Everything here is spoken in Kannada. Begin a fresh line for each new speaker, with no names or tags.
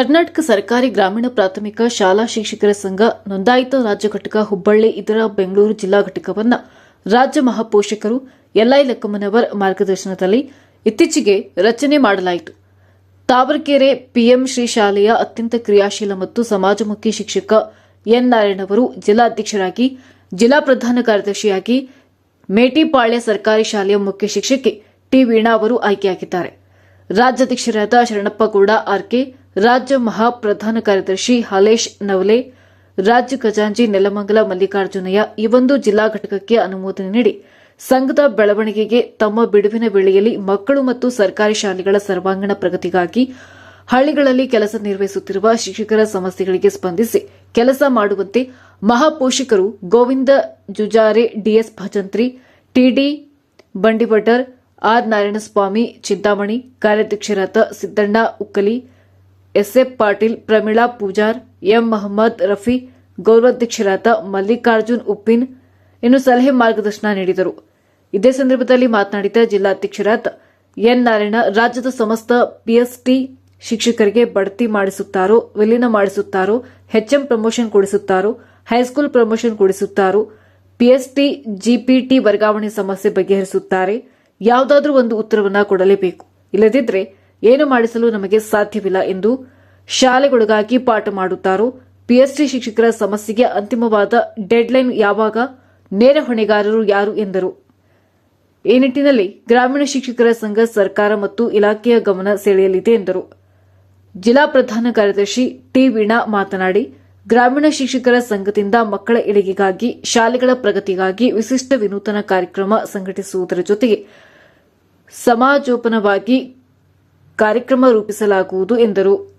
ಕರ್ನಾಟಕ ಸರ್ಕಾರಿ ಗ್ರಾಮೀಣ ಪ್ರಾಥಮಿಕ ಶಾಲಾ ಶಿಕ್ಷಕರ ಸಂಘ ನೋಂದಾಯಿತ ರಾಜ್ಯ ಘಟಕ ಹುಬ್ಬಳ್ಳಿ, ಇದರ ಬೆಂಗಳೂರು ಜಿಲ್ಲಾ ಘಟಕವನ್ನು ರಾಜ್ಯ ಮಹಾಪೋಷಕರು ಎಲ್ಐ ಲಕ್ಕಮ್ಮನವರ್ ಮಾರ್ಗದರ್ಶನದಲ್ಲಿ ಇತ್ತೀಚೆಗೆ ರಚನೆ ಮಾಡಲಾಯಿತು. ತಾವರಕೆರೆ ಪಿಎಂ ಶ್ರೀ ಶಾಲೆಯ ಅತ್ಯಂತ ಕ್ರಿಯಾಶೀಲ ಮತ್ತು ಸಮಾಜಮುಖಿ ಶಿಕ್ಷಕ ಎನ್ ನಾರಾಯಣ್ ಅವರು ಜಿಲ್ಲಾಧ್ಯಕ್ಷರಾಗಿ, ಜಿಲ್ಲಾ ಪ್ರಧಾನ ಕಾರ್ಯದರ್ಶಿಯಾಗಿ, ಮೇಟಿಪಾಳ್ಯ ಸರ್ಕಾರಿ ಶಾಲೆಯ ಮುಖ್ಯ ಶಿಕ್ಷಕಿ ಟಿ ವೀಣಾ ಅವರು ಆಯ್ಕೆಯಾಗಿದ್ದಾರೆ. ರಾಜ್ಯಾಧ್ಯಕ್ಷರಾದ ಶರಣಪ್ಪ ಗೌಡ ಆರ್ಕೆ ರಾಜ್ಯ ಮಹಾ ಪ್ರಧಾನ ಕಾರ್ಯದರ್ಶಿ ಹಾಲೇಶ್ ನವಲೆ, ರಾಜ್ಯ ಖಜಾಂಚಿ ನೆಲಮಂಗಲ ಮಲ್ಲಿಕಾರ್ಜುನಯ್ಯ ಈ ಒಂದು ಜಿಲ್ಲಾ ಘಟಕಕ್ಕೆ ಅನುಮೋದನೆ ನೀಡಿ ಸಂಘದ ಬೆಳವಣಿಗೆಗೆ ತಮ್ಮ ಬಿಡುವಿನ ವೇಳೆಯಲ್ಲಿ ಮಕ್ಕಳು ಮತ್ತು ಸರ್ಕಾರಿ ಶಾಲೆಗಳ ಸರ್ವಾಂಗೀಣ ಪ್ರಗತಿಗಾಗಿ ಹಳ್ಳಿಗಳಲ್ಲಿ ಕೆಲಸ ನಿರ್ವಹಿಸುತ್ತಿರುವ ಶಿಕ್ಷಕರ ಸಮಸ್ಯೆಗಳಿಗೆ ಸ್ಪಂದಿಸಿ ಕೆಲಸ ಮಾಡುವಂತೆ ಮಹಾಪೋಷಕರು Govinda Jujare, DS Bhajantri, TD Bandibhattar, R Narayanaswamy, Chintamani, ಕಾರ್ಯಾಧ್ಯಕ್ಷರಾದ Siddanna Ukkali SF Patil, Pramila Pujar, M Mohammed Rafi, ಗೌರವಾಧ್ಯಕ್ಷರಾದ ಮಲ್ಲಿಕಾರ್ಜುನ್ ಉಪ್ಪಿನ್ ಇನ್ನು ಸಲಹೆ ಮಾರ್ಗದರ್ಶನ ನೀಡಿದರು. ಇದೇ ಸಂದರ್ಭದಲ್ಲಿ ಮಾತನಾಡಿದ ಜಿಲ್ಲಾಧ್ಯಕ್ಷರಾದ ಎನ್ ನಾರಾಯಣ, ರಾಜ್ಯದ ಸಮಸ್ತ ಪಿಎಸ್ಟಿ ಶಿಕ್ಷಕರಿಗೆ ಬಡ್ತಿ ಮಾಡಿಸುತ್ತಾರೋ, ವಿಲೀನ ಮಾಡಿಸುತ್ತಾರೋ ಹೆಚ್ಎಂ ಪ್ರಮೋಷನ್ ಕೊಡಿಸುತ್ತಾರೋ, ಹೈಸ್ಕೂಲ್ ಪ್ರಮೋಷನ್ ಕೊಡಿಸುತ್ತಾರೋ, ಪಿಎಸ್ಟಿ, ಜಿಪಿಟಿ ವರ್ಗಾವಣೆ ಸಮಸ್ಯೆ ಬಗೆಹರಿಸುತ್ತಾರೆ, ಯಾವುದಾದ್ರೂ ಒಂದು ಉತ್ತರವನ್ನು ಕೊಡಲೇಬೇಕು. ಇಲ್ಲದಿದ್ದರೆ ಏನು ಮಾಡಿಸಲು ನಮಗೆ ಸಾಧ್ಯವಿಲ್ಲ ಎಂದು ಶಾಲೆಗೊಳಗಾಗಿ ಪಾಠ ಮಾಡುತ್ತಾರೋ ಪಿಎಸ್ಟಿ ಶಿಕ್ಷಕರ ಸಮಸ್ಯೆಗೆ ಅಂತಿಮವಾದ ಡೆಡ್ಲೈನ್ ಯಾವಾಗ, ನೇರ ಹೊಣೆಗಾರರು ಯಾರು ಎಂದರು. ಈ ನಿಟ್ಟಿನಲ್ಲಿ ಗ್ರಾಮೀಣ ಶಿಕ್ಷಕರ ಸಂಘ ಸರ್ಕಾರ ಮತ್ತು ಇಲಾಖೆಯ ಗಮನ ಸೆಳೆಯಲಿದೆ ಎಂದರು. ಜಿಲ್ಲಾ ಪ್ರಧಾನ ಕಾರ್ಯದರ್ಶಿ ಟಿ ವೀಣಾ ಮಾತನಾಡಿ, ಗ್ರಾಮೀಣ ಶಿಕ್ಷಕರ ಸಂಘದಿಂದ ಮಕ್ಕಳ ಏಳಿಗೆಗಾಗಿ ಶಾಲೆಗಳ ಪ್ರಗತಿಗಾಗಿ ವಿಶಿಷ್ಟ ವಿನೂತನ ಕಾರ್ಯಕ್ರಮ ಸಂಘಟಿಸುವುದರ ಜೊತೆಗೆ ಸಮಾಜೋಪನವಾಗಿ ಕಾರ್ಯಕ್ರಮ ರೂಪಿಸಲಾಗುವುದು ಎಂದರು.